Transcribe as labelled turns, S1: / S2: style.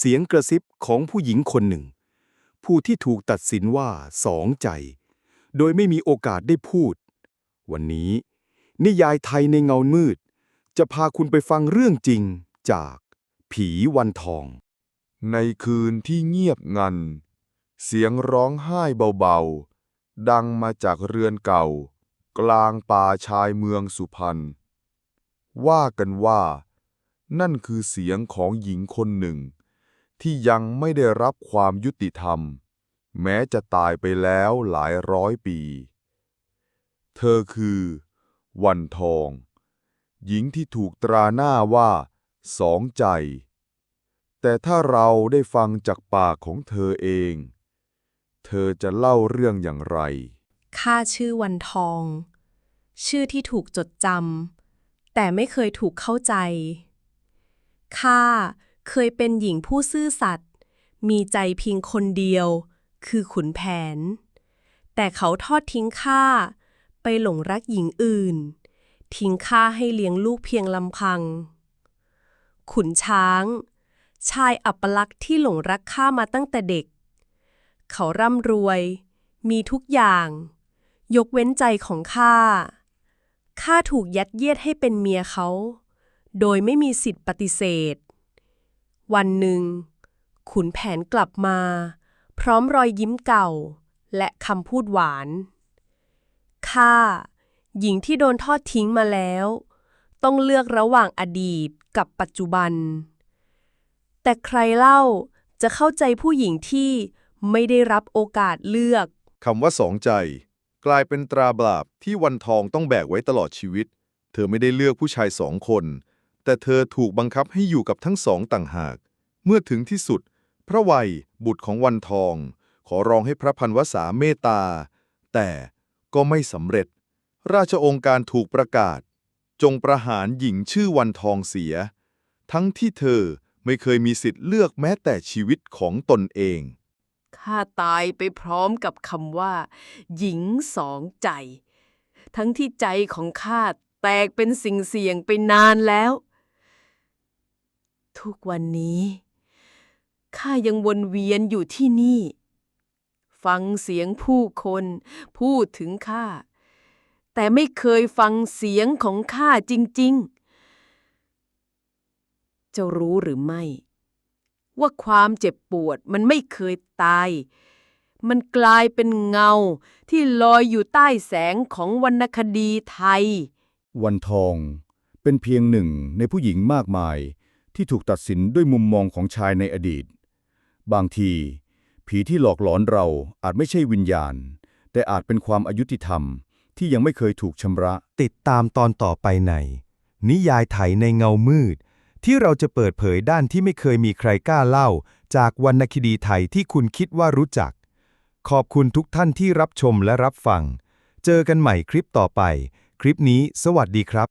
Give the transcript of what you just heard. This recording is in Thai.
S1: เสียงกระซิบของผู้หญิงคนหนึ่ง ผู้ที่ถูกตัดสินว่าสองใจ โดยไม่มีโอกาสได้พูด วันนี้ นิยายไทยในเงามืด จะพาคุณไปฟังเรื่องจริงจากผีวันทอง
S2: ในคืนที่เงียบงัน เสียงร้องไห้เบาๆ ดังมาจากเรือนเก่า กลางป่าชายเมืองสุพรรณว่ากันว่า นั่นคือเสียงของหญิงคนหนึ่ง ที่ยังไม่ได้รับความยุติธรรม แม้จะตายไปแล้วหลายร้อยปี เธอคือ วันทอง หญิงที่ถูกตราหน้าว่าสองใจ แต่ถ้าเราได้ฟังจากปากของเธอเอง เธอจะเล่าเรื่องอย่างไร
S3: ข้าชื่อวันทอง ชื่อที่ถูกจดจำแต่ไม่เคยถูกเข้าใจ ข้า เคยเป็นหญิงผู้ซื่อสัตย์ มีใจเพียงคนเดียว คือขุนแผน แต่เขาทอดทิ้งข้าไปหลงรักหญิงอื่น ทิ้งข้าให้เลี้ยงลูกเพียงลำพัง ขุนช้าง ชายอัปลักษ์ที่หลงรักข้ามาตั้งแต่เด็ก เขาร่ำรวย มีทุกอย่าง ยกเว้นใจของข้าข้าถูกยัดเยียดให้เป็นเมียเขา โดยไม่มีสิทธิ์ปฏิเสธ วันหนึ่ง ขุนแผนกลับมา พร้อมรอยยิ้มเก่า และคำพูดหวาน ข้า หญิงที่โดนทอดทิ้งมาแล้ว ต้องเลือกระหว่างอดีตกับปัจจุบัน แต่ใครเล่าจะเข้าใจผู้หญิงที่ไม่ได้รับโอกาสเลือก
S4: คำว่าสองใจ กลายเป็นตราบาปที่วันทองต้องแบกไว้ตลอดชีวิต เธอไม่ได้เลือกผู้ชายสองคน แต่เธอถูกบังคับให้อยู่กับทั้งสองต่างหาก เมื่อถึงที่สุด พระวัยบุตรของวันทอง ขอร้องให้พระพันวษาเมตตา แต่ก็ไม่สำเร็จ ราชองค์การถูกประกาศ จงประหารหญิงชื่อวันทองเสีย ทั้งที่เธอไม่เคยมีสิทธิ์เลือกแม้แต่ชีวิตของตนเอง
S5: ข้าตายไปพร้อมกับคำว่า หญิงสองใจ ทั้งที่ใจของข้าแตกเป็นสิ่งเสี่ยงไปนานแล้ว ทุกวันนี้ข้ายังวนเวียนอยู่ที่นี่ ฟังเสียงผู้คนพูดถึงข้า แต่ไม่เคยฟังเสียงของข้าจริง ๆจ้ารู้หรือไม่ ว่าความเจ็บปวดมันไม่เคยตาย มันกลายเป็นเงาที่ลอยอยู่ใต้แสงของวรรณคดีไทย
S1: วันทองเป็นเพียงหนึ่งในผู้หญิงมากมาย ที่ถูกตัดสินด้วยมุมมองของชายในอดีต บางที ผีที่หลอกหลอนเราอาจไม่ใช่วิญญาณ แต่อาจเป็นความอายุติธรรมที่ยังไม่เคยถูกชำระ
S6: ติดตามตอนต่อไปใน นิยายไถในเงามืด ที่เราจะเปิดเผยด้านที่ไม่เคยมีใครกล้าเล่า จากวรรณคดีไทยที่คุณคิดว่ารู้จัก ขอบคุณทุกท่านที่รับชมและรับฟัง เจอกันใหม่คลิปต่อไป คลิปนี้ สวัสดีครับ